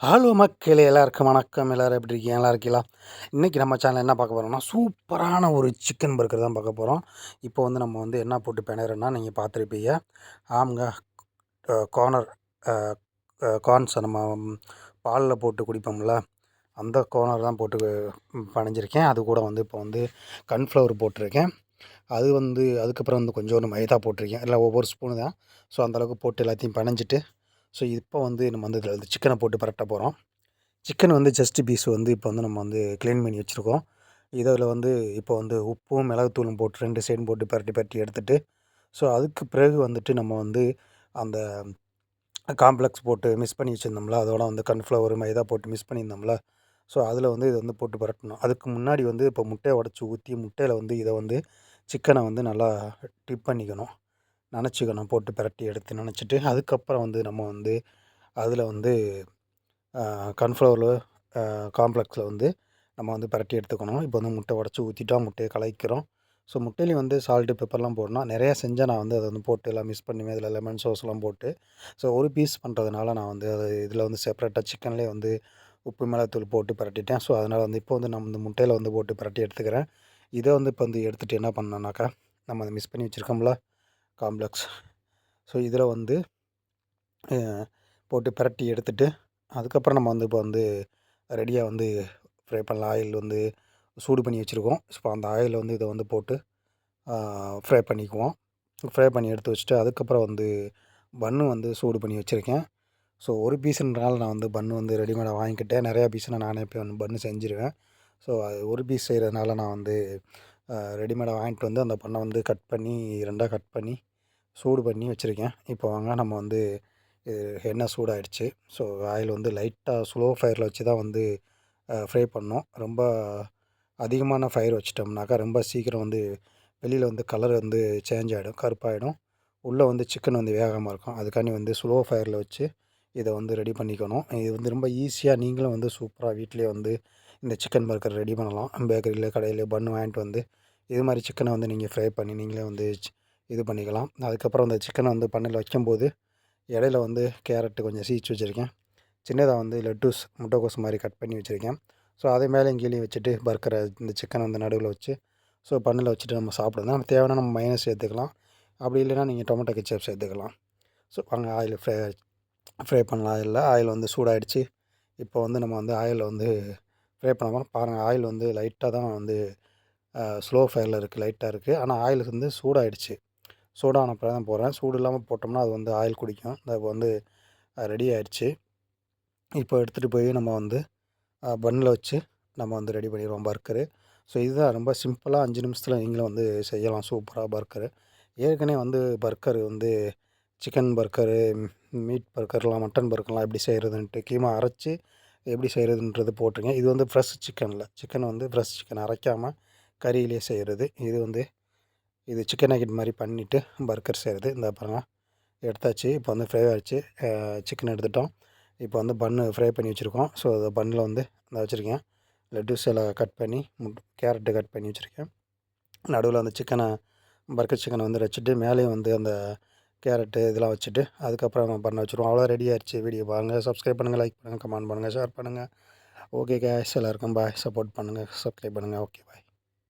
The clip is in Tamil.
ஹலோ மக்களே எல்லாருக்கும் வணக்கம். எல்லோரும் எப்படி இருக்கீங்க? எல்லாம் இருக்கீங்களா? இன்றைக்கி நம்ம சேனல் என்ன பார்க்க போகிறோம்னா சூப்பரான ஒரு சிக்கன் பர்கர் தான் பார்க்க போகிறோம் இப்போ வந்து நம்ம வந்து என்ன போட்டு பிணைறோன்னா நீங்கள் பார்த்துருப்பீங்க. ஆமாங்க கார்னர் கார்ன்ஸை நம்ம பாலில் போட்டு குடிப்போம்ல. அந்த கார்னர் தான் போட்டு பனைஞ்சிருக்கேன் அது கூட வந்து இப்போ வந்து கன்ஃப்ளவர் போட்டிருக்கேன். அது வந்து அதுக்கப்புறம் வந்து கொஞ்சோண்டு மைதா போட்டிருக்கேன். இல்லை ஒவ்வொரு ஸ்பூனு தான். ஸோ அந்தளவுக்கு போட்டு எல்லாத்தையும் பனைஞ்சிட்டு ஸோ இப்போ வந்து நம்ம வந்து இதில் சிக்கனை போட்டு பரட்ட போகிறோம் சிக்கன் வந்து ஜஸ்ட்டு பீஸ் வந்து இப்போ வந்து நம்ம வந்து க்ளீன் பண்ணி வச்சுருக்கோம். இதில் வந்து இப்போ வந்து உப்பும் மிளகுத்தூளும் போட்டு ரெண்டு சைடும் போட்டு பரட்டி பரட்டி எடுத்துகிட்டு ஸோ அதுக்கு பிறகு வந்துட்டு நம்ம வந்து அந்த காம்ப்ளெக்ஸ் போட்டு மிஸ் பண்ணி வச்சுருந்தோம்ல அதோட வந்து கன்ஃப்ளவர் மைதா போட்டு மிஸ் பண்ணியிருந்தோம்ல ஸோ அதில் வந்து இதை வந்து போட்டு பரட்டணும். அதுக்கு முன்னாடி வந்து இப்போ முட்டையை உடச்சி ஊற்றி முட்டையில் வந்து இதை வந்து சிக்கனை வந்து நல்லா டிப் பண்ணிக்கணும். நனச்சிக்கணும் போட்டு பிரட்டி எடுத்து நனச்சிட்டு அதுக்கப்புறம் வந்து நம்ம வந்து அதில் வந்து கன்ஃப்ளவரில் காம்ப்ளெக்ஸில் வந்து நம்ம வந்து பிரட்டி எடுத்துக்கணும். இப்போ வந்து முட்டை உடச்சி ஊற்றிட்டோம் முட்டையை கலைக்கிறோம். ஸோ முட்டையிலையும் வந்து சால்ட்டு பெப்பர்லாம் போடணும். நிறையா செஞ்சால் நான் வந்து அதை வந்து போட்டு எல்லாம் மிஸ் பண்ணுவேன் இதில் லெமன் சோஸ்லாம் போட்டு. ஸோ ஒரு பீஸ் பண்ணுறதுனால நான் வந்து அது இதில் வந்து செப்பரேட்டாக சிக்கன்லேயே வந்து உப்பு மிளகாத்தூள் போட்டு பரட்டிட்டேன். ஸோ அதனால் வந்து இப்போ வந்து நம்ம இந்த முட்டையில் வந்து போட்டு பரட்டி எடுத்துக்கிறேன். இதை வந்து இப்போ வந்து எடுத்துகிட்டு என்ன பண்ணோன்னாக்கா நம்ம அதை மிஸ் பண்ணி வச்சுருக்கோம்ல. காம்ப்ளெக்ஸ் ஸோ இதில் வந்து போட்டு பிரட்டி எடுத்துகிட்டு அதுக்கப்புறம் நம்ம வந்து இப்போ வந்து ரெடியாக வந்து ஃப்ரை பண்ணலாம். ஆயில் வந்து சூடு பண்ணி வச்சுருக்கோம். ஸோ அந்த ஆயிலில் வந்து இதை வந்து போட்டு ஃப்ரை பண்ணிக்குவோம். ஃப்ரை பண்ணி எடுத்து வச்சுட்டு அதுக்கப்புறம் வந்து பன்னு வந்து சூடு பண்ணி வச்சுருக்கேன். ஸோ ஒரு பீஸுன்றனால நான் வந்து பன்னு வந்து ரெடிமேடாக வாங்கிக்கிட்டேன். நிறையா பீஸ்னால் நானே போய் வந்து பன்னு செஞ்சுருவேன். ஸோ அது ஒரு பீஸ் செய்கிறதுனால நான் வந்து ரெடிமேடாக வாங்கிட்டு வந்து அந்த பண்ணை வந்து கட் பண்ணி ரெண்டாக கட் பண்ணி சூடு பண்ணி வச்சுருக்கேன். இப்போ வாங்க நம்ம வந்து எண்ணெய் சூடாகிடுச்சு ஸோ ஆயில் வந்து லைட்டாக ஸ்லோ ஃபயரில் வச்சு தான் வந்து ஃப்ரை பண்ணோம். ரொம்ப அதிகமான ஃபயர் வச்சிட்டோம்னாக்கா ரொம்ப சீக்கிரம் வந்து வெளியில் வந்து கலர் வந்து சேஞ்ச் ஆகிடும் கருப்பாகிடும் உள்ளே வந்து சிக்கன் வந்து வேகமாக இருக்கும். அதுக்காண்டி வந்து ஸ்லோ ஃபயரில் வச்சு இதை வந்து ரெடி பண்ணிக்கணும். இது வந்து ரொம்ப ஈஸியாக நீங்களும் வந்து சூப்பராக வீட்டிலே வந்து இந்த சிக்கன் பர்கர் ரெடி பண்ணலாம். பேக்கரியில் கடையில் பன் வாங்கிட்டு வந்து இது மாதிரி சிக்கனை வந்து நீங்கள் ஃப்ரை பண்ணி நீங்களே வந்து இது பண்ணிக்கலாம். அதுக்கப்புறம் அந்த சிக்கனை வந்து பண்ணையில் வைக்கும்போது இடையில வந்து கேரட்டு கொஞ்சம் சீச்சு வச்சுருக்கேன். சின்னதாக வந்து லெட்டூஸ் முட்டைக்கோஸ் மாதிரி கட் பண்ணி வச்சுருக்கேன். ஸோ அதே மேலே கீழே வச்சுட்டு பர்க்கரை இந்த சிக்கனை வந்து நடுவில் வச்சு ஸோ பண்ணில் வச்சுட்டு நம்ம சாப்பிடுவோம் நம்ம தேவையான நம்ம மைனஸ் சேர்த்துக்கலாம். அப்படி இல்லைன்னா நீங்கள் டொமேட்டோ கெச்சப் சேர்த்துக்கலாம். ஸோ வாங்க ஆயில் ஃப்ரை ஃப்ரை பண்ணலாம். இல்லை ஆயில் வந்து சூடாகிடுச்சு இப்போ வந்து நம்ம வந்து ஆயிலில் வந்து ஃப்ரை பண்ணாமல் பாருங்கள் ஆயில் வந்து லைட்டாக தான் வந்து ஸ்லோ ஃபயரில் இருக்குது லைட்டாக இருக்குது ஆனால் ஆயில் வந்து சூடாகிடுச்சு சூடான பிறகு தான் போடுறேன். சூடு இல்லாமல் போட்டோம்னா அது வந்து ஆயில் குடிக்கும். அது வந்து ரெடி ஆயிடுச்சு இப்போ எடுத்துகிட்டு போய் நம்ம வந்து பன்னில் வச்சு நம்ம வந்து ரெடி பண்ணிடுவோம் பர்கரு ஸோ இதுதான் ரொம்ப சிம்பிளாக அஞ்சு நிமிஷத்தில் நீங்களும் வந்து செய்யலாம். சூப்பராக பர்கரு ஏற்கனவே வந்து பர்கர் வந்து சிக்கன் பர்கரு மீட் பர்கர்லாம் மட்டன் பர்கர்லாம் எப்படி செய்கிறதுன்ட்டு கீமா அரைச்சி எப்படி செய்கிறதுன்றது போட்டிருங்க இது வந்து ஃப்ரெஷ் சிக்கனில் சிக்கன் வந்து ஃப்ரெஷ் சிக்கன் அரைக்காமல் கறியிலே செய்கிறது இது வந்து இது சிக்கன் நக்கெட் மாதிரி பண்ணிவிட்டு பர்கர் செய்கிறது இந்த பாருங்கள் எடுத்தாச்சு. இப்போ வந்து ஃப்ரை ஆகிடுச்சு சிக்கன் எடுத்துட்டோம். இப்போ வந்து பண்ணு ஃப்ரை பண்ணி வச்சுருக்கோம். ஸோ அந்த பன்னில் வந்து இந்த வச்சுருக்கேன். லெட்டூஸ் எல்லாம் கட் பண்ணி கேரட்டு கட் பண்ணி வச்சுருக்கேன். நடுவில் அந்த சிக்கனை பர்கர் சிக்கனை வந்து வச்சுட்டு மேலேயும் வந்து அந்த கேரட்டு இதெல்லாம் வச்சுட்டு அதுக்கப்புறம் பண்ண வச்சுருவோம். அவ்வளோ ரெடி ஆகிடுச்சு வீடியோ பாருங்கள் சப்ஸ்கிரைப் பண்ணுங்கள் லைக் பண்ணுங்கள் கமெண்ட் பண்ணுங்கள் ஷேர் பண்ணுங்கள் ஓகே கேஸ் எல்லாருக்கும் பாய் சப்போர்ட் பண்ணுங்கள் சப்ஸ்கிரைப் பண்ணுங்கள் ஓகே பாய்